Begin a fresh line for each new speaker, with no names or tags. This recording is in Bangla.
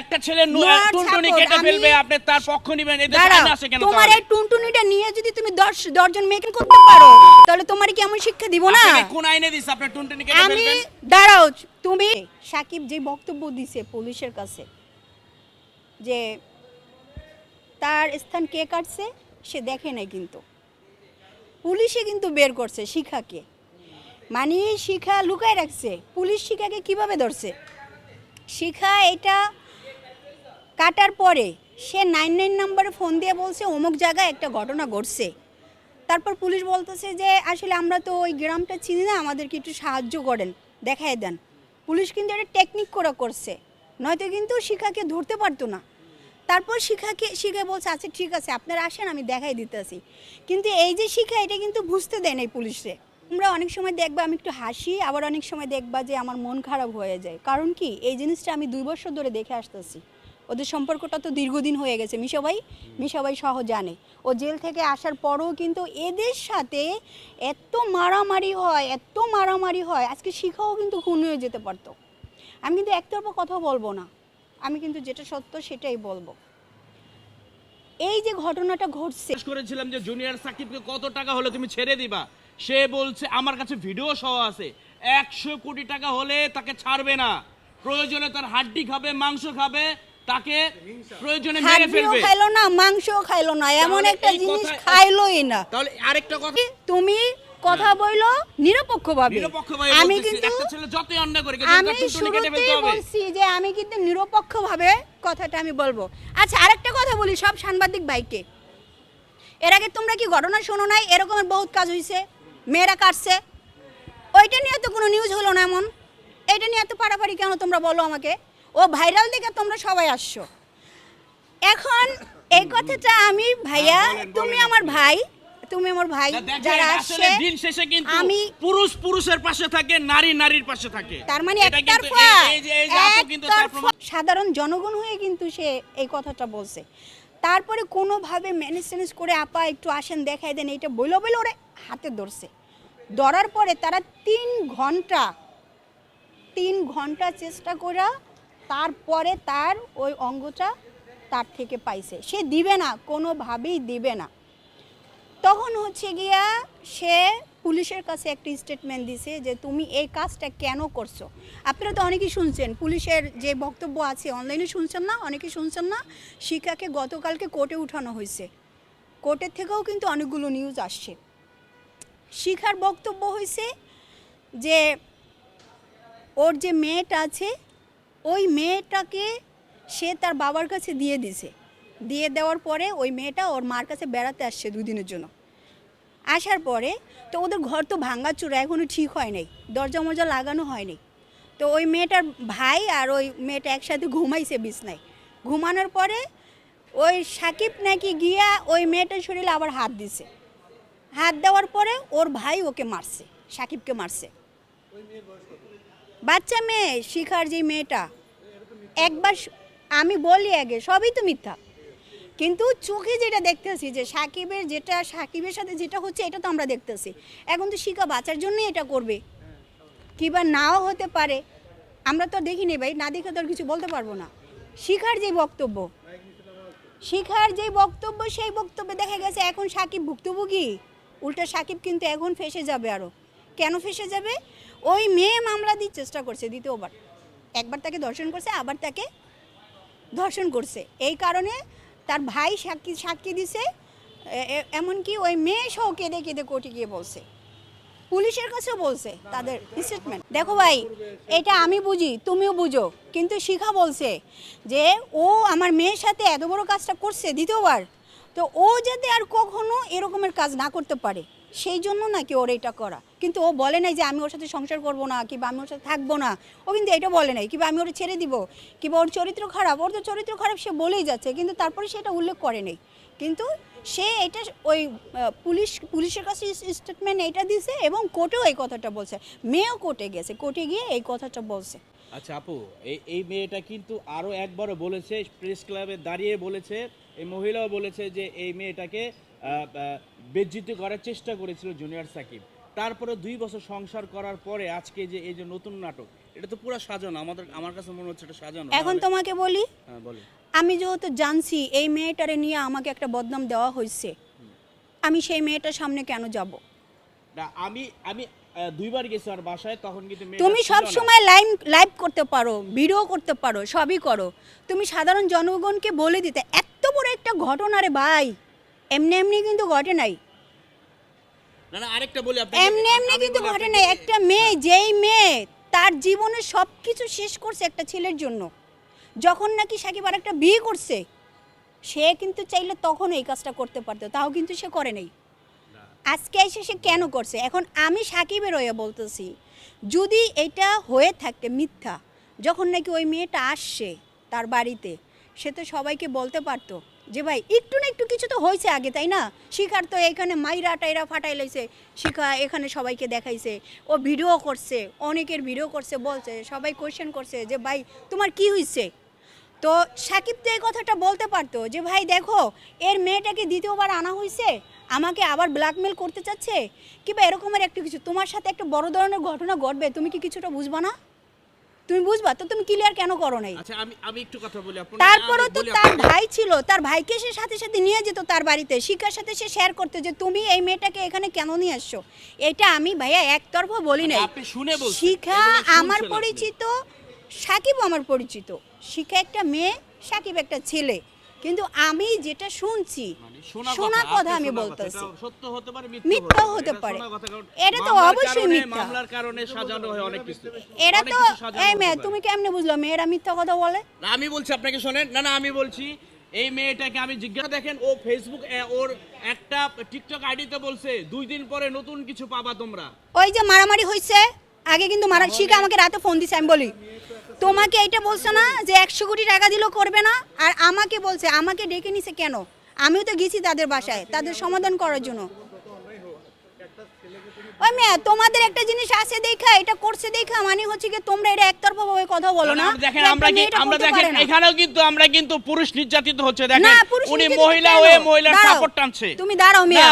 একটা ছেলে টুনটুনি কেটে ফেলবে আপনি তার পক্ষ নিবেন সামনে কেন
তোমার এই টুনটুনিটা নিয়ে যদি তুমি দশ দশজন মেয়েকে করতে পারো তাহলে তোমার কি এমন শিক্ষা দিব না?
কোন আইনে দিছে? আপনি টুনটুনি কেটে
আমি দাঁড়াও তুমি সাকিব যে বক্তব্য দিছে পুলিশের কাছে যে তার স্থান কে কাটছে সে দেখে নাই কিন্তু। পুলিশে কিন্তু বের করছে শিখাকে। মানে শিখা লুকায় রাখছে। পুলিশ শিখাকে কীভাবে ধরছে? শিখা এটা কাটার পরে সে নাইন নাইন নাম্বারে ফোন দিয়ে বলছে, অমুক জায়গায় একটা ঘটনা ঘটছে। তারপর পুলিশ বলতেছে যে, আসলে আমরা তো ওই গ্রামটা চিনি না, আমাদেরকে একটু সাহায্য করেন দেখাই দেন। পুলিশ কিন্তু একটা টেকনিক করে করছে, নয়তো কিন্তু শিখাকে ধরতে পারতো না। তারপর শিখাকে, শিখে বলছে আচ্ছা ঠিক আছে, আপনারা আসেন, আমি দেখাই দিতেছি। কিন্তু এই যে শিখা, এটা কিন্তু বুঝতে দেয় নাই পুলিশে। আমরা অনেক সময় দেখবা, আমি একটু হাসি, আবার অনেক সময় দেখবা যে, আমার মন খারাপ হয়ে যায়। কারণ কি? এই জিনিসটা আমি দুই বছর ধরে দেখে আসতেছি। ওদের সম্পর্কটা তো দীর্ঘদিন হয়ে গেছে মিশাবাই মিশাবাই সহ জানে। ও জেল থেকে আসার পরও কিন্তু এদের সাথে এত মারামারি হয়, এত মারামারি হয়, আজকে শিখাও কিন্তু খুন হয়ে যেতে পারতো। আমি কিন্তু একতরফা কথা বলব না। আমি কিন্তু যেটা সত্য সেটাই বলব। এই যে ঘটনাটা ঘটছে
করেছিলাম যে, জুনিয়র সাকিবকে কত টাকা হলে তুমি ছেড়ে দিবা? সে বলছে, আমার কাছে ভিডিও সহ আছে। একশো কোটি টাকা হলে তাকে ছাড়বে না। প্রয়োজনে তার হাড্ডি খাবে, মাংস খাবে তাকে প্রয়োজনে মেরে ফেলবে।
খাইলো না মাংসও খাইলো না এমন একটা জিনিস খাইলোই না।
তাহলে আরেকটা কথা
তুমি কথা বইলো নিরপেক্ষভাবে। আমি কিন্তু
যতই অন্যায় করে
আমি শুরুতেই বলছি যে আমি কিন্তু নিরপেক্ষভাবে কথাটা আমি বলব। আচ্ছা আরেকটা কথা বলি সব সাংবাদিক ভাইকে। এর আগে তোমরা কি ঘটনা শোনো নাই? এরকমের বহুত কাজ হয়েছে মেয়েরা কাটছে। ওইটা নিয়ে তো কোনো নিউজ হলো না এমন। এটা নিয়ে এত পাড়াপাড়ি কেন তোমরা বলো আমাকে? ও ভাইরাল দেখে তোমরা সবাই আসছো। এখন এই কথাটা আমি ভাইয়া তুমি আমার ভাই তুমি আমার ভাই যারা
আসলে
আসছে
দিন শেষে কিন্তু
আমি
পুরুষ পুরুষের পাশে থাকে নারী নারীর পাশে থাকে।
তার মানে একতরফা। সাধারণ জনগণ হয়ে কিন্তু সে এই কথাটা বলছে। তারপরে কোনোভাবে ম্যানেজ ট্যানেজ করে আপা একটু আসেন দেখাই দেন এইটা বইলো বলে ওরে হাতে ধরছে। ধরার পরে তারা তিন ঘণ্টা তিন ঘণ্টা চেষ্টা করে তারপরে তার ওই অঙ্গটা তার থেকে পাইছে। সে দিবে না, কোনোভাবেই দিবে না। তখন হচ্ছে গিয়া সে পুলিশের কাছে একটি স্টেটমেন্ট দিছে যে, তুমি এই কাজটা কেন করছ? আপনারা তো অনেকেই শুনছেন, পুলিশের যে বক্তব্য আছে অনলাইনে শুনছেন না অনেকে শুনছেন না শিখাকে গতকালকে কোর্টে উঠানো হয়েছে। কোর্টের থেকেও কিন্তু অনেকগুলো নিউজ আসছে। শিখার বক্তব্য হয়েছে যে, ওর যে মেয়েটা আছে ওই মেয়েটাকে সে তার বাবার কাছে দিয়ে দিছে। দিয়ে দেওয়ার পরে ওই মেয়েটা ওর মার কাছে বেড়াতে আসছে দুদিনের জন্য। আসার পরে তো ওদের ঘর তো ভাঙ্গাচুরা এখনও ঠিক হয় নাই। দরজা মরজা লাগানো হয়নি তো ওই মেয়েটার ভাই আর ওই মেয়েটা একসাথে ঘুমাইছে বিছনায়। ঘুমানোর পরে ওই সাকিব নাকি গিয়া ওই মেয়েটার শরীরে আবার হাত দিছে। হাত দেওয়ার পরে ওর ভাই ওকে মারছে, সাকিবকে মারছে। বাচ্চা মেয়ে, শিখার যে মেয়েটা, একবার আমি বলি আগে, সবই তো মিথ্যা। কিন্তু চোখে যেটা দেখতেছি যে সাকিবের যেটা, সাকিবের সাথে যেটা হচ্ছে, এটা তো আমরা দেখতেছি। এখন তো শিখা বাঁচার জন্যই এটা করবে। কিবা নাও হতে পারে। আমরা তো দেখিনি ভাই, না দেখে তো আর কিছু বলতে পারব না। শিখার যে বক্তব্য, শিখার যে বক্তব্য, সেই বক্তব্যে দেখা গেছে এখন সাকিব ভুক্তভোগী। উল্টা সাকিব কিন্তু এখন ফেসে যাবে আরও কেন ফেসে যাবে? ওই মেয়ে মামলা দিয়ে চেষ্টা করছে দ্বিতীয়বার। একবার তাকে ধর্ষণ করছে, আবার তাকে ধর্ষণ করছে। এই কারণে তার ভাই সাক্ষী সাক্ষী দিছে। এমনকি ওই মেয়ে সহ কেঁদে কেঁদে কোর্টে গিয়ে বলছে। পুলিশের কাছেও বলছে তাদের স্টেটমেন্ট দেখো ভাই, এটা আমি বুঝি, তুমিও বুঝো, কিন্তু শিখা বলছে যে ও আমার মেয়ের সাথে এত বড় কাজটা করছে দ্বিতীয়বার, তো ও যাতে আর কখনো এরকমের কাজ না করতে পারে। সেই জন্য নাকি ওর এটা করা। কিন্তু ও বলে নাই যে আমি ওর সাথে সংসার করব না, কিংবা আমি ওর সাথে থাকব না। ও কিন্তু এটা বলে নাই, কিংবা আমি ওর ছেড়ে দিব। কিংবা ওর চরিত্র খারাপ, ওর তো চরিত্র খারাপ সে বলেই যাচ্ছে, কিন্তু তারপরে সেটা উল্লেখ করে নেই। কিন্তু সে এটা ওই পুলিশ, পুলিশের কাছে স্টেটমেন্ট এটা দিছে এবং কোর্টেও এই কথাটা বলছে। মেয়েও কোর্টে গেছে, কোর্টে গিয়ে এই কথাটা বলছে।
আচ্ছা আপু এই এই মেয়েটা কিন্তু আরও একবারও বলেছে প্রেস ক্লাবে দাঁড়িয়ে বলেছে এই মহিলাও বলেছে যে এই মেয়েটাকে বেজ্জিত করার চেষ্টা করেছিল জুনিয়র সাকিব। তারপরে দুই বছর সংসার করার পরে আজকে যে এই যে নতুন নাটক এটা তো পুরো সাজানো। আমাদের আমার কাছে মনে হচ্ছে এটা সাজানো।
এখন তোমাকে বলি
হ্যাঁ বলো।
আমি যেহেতু জানছি এই মেয়েটারে নিয়ে আমাকে একটা বদনাম দেওয়া হয়েছে আমি সেই মেয়েটার সামনে কেন যাব?
না আমি আমি দুইবার গেছি আর বাসায় তখন কিন্তু
তুমি সব সময় লাইভ লাইভ করতে পারো ভিডিও করতে পারো সবই করো। তুমি সাধারণ জনগণকে বলে দিতে এত বড় একটা ঘটনা রে ভাই। এমনি এমনি কিন্তু ঘটে নাই।
না না আরেকটা বলি আপনাকে।
এমনি এমনি কিন্তু ঘটে নাই। একটা মেয়ে যেই মেয়ে তার জীবনে সব কিছু শেষ করছে একটা ছেলের জন্য। যখন নাকি সাকিব আর একটা বিয়ে করছে সে কিন্তু চাইলে তখন এই কাজটা করতে পারতো তাও কিন্তু সে করে নাই। আজকে এসে সে কেন করছে? এখন আমি সাকিবের হয়ে বলতেছি যদি এটা হয়ে থাকে মিথ্যা যখন নাকি ওই মেয়েটা আসছে তার বাড়িতে সে তো সবাইকে বলতে পারতো যে ভাই, একটু না একটু কিছু তো হয়েছে আগে, তাই না? শিকার তো এখানে মাইরা টাইরা ফাটাই লাইছে শিখা এখানে সবাইকে দেখাইছে, ও ভিডিও করছে, অনেকের ভিডিও করছে, বলছে, সবাই কোয়েশ্চেন করছে যে ভাই, তোমার কি হয়েছে তো সাকিব তো এই কথাটা বলতে পারতো যে ভাই, দেখো, এর মেয়েটাকে দ্বিতীয়বার আনা হয়েছে আমাকে আবার ব্ল্যাকমেল করতে চাচ্ছে, কিংবা এরকমের একটু কিছু, তোমার সাথে একটা বড় ধরনের ঘটনা ঘটবে, তুমি কি কিছুটা বুঝবা না? তুমি বুঝবা? তো তুমি ক্লিয়ার কেন করো নাই?
আচ্ছা আমি আমি একটু কথা বলি।
আপনি
তারপরে
তো তার ভাই ছিল তার ভাইকে সে সাথে সাথে নিয়ে যেত তার বাড়িতে। শিখার সাথে সে শেয়ার করতে যে তুমি এই মেয়েটাকে এখানে কেন নিয়ে আসছো? এটা আমি ভাইয়া একতরফ বলি নাই।
আপনি শুনে বলছেন,
শিখা আমার পরিচিত সাকিব আমার পরিচিত। শিখা একটা মেয়ে সাকিব একটা ছেলে। কিন্তু আমি যেটা শুনছি
মানে
শোনা কথা আমি বলতেছি।
সত্য হতে পারে
মিথ্যাও হতে পারে। এটা তো অবশ্যই মিথ্যা।
মামলার কারণে সাজানো হয় অনেক কিছু।
এরা তো এই মেয়ে। তুমি কেমনে বুঝলো? মেয়েরা মিথ্যা কথা বলে?
না, আমি বলছি আপনাকে শোনেন। না না আমি বলছি এই মেয়েটাকে আমি জিজ্ঞাসা দেখেন ও ফেসবুক ওর একটা টিকটক আইডিতে বলছে দুই দিন পরে নতুন কিছু পাবা তোমরা।
ওই যে মারামারি হয়েছে আগে কিন্তু মারা শিখা আমাকে রাতে ফোন দিছে আমি বলি তোমাকে এইটা বলছো না যে একশো কোটি টাকা দিলেও করবে না? আর আমাকে বলছে আমাকে ডেকে নিছে কেন? আমিও তো গেছি তাদের বাসায় তাদের সমাধান করার জন্য। ওই মেয়ে তোমাদের একটা জিনিস আছে দেখা এটা করছে দেখা মানে হচ্ছে কি তোমরা এটা একতরফা ভাবে কথা বলো না।
দেখেন আমরা কি আমরা দেখেন এখানেও কিন্তু আমরা কিন্তু পুরুষ নির্যাতিত হচ্ছে দেখেন। উনি মহিলা হয়ে মহিলার সাপোর্ট টানছে।
তুমি দাঁড়াও মিয়া।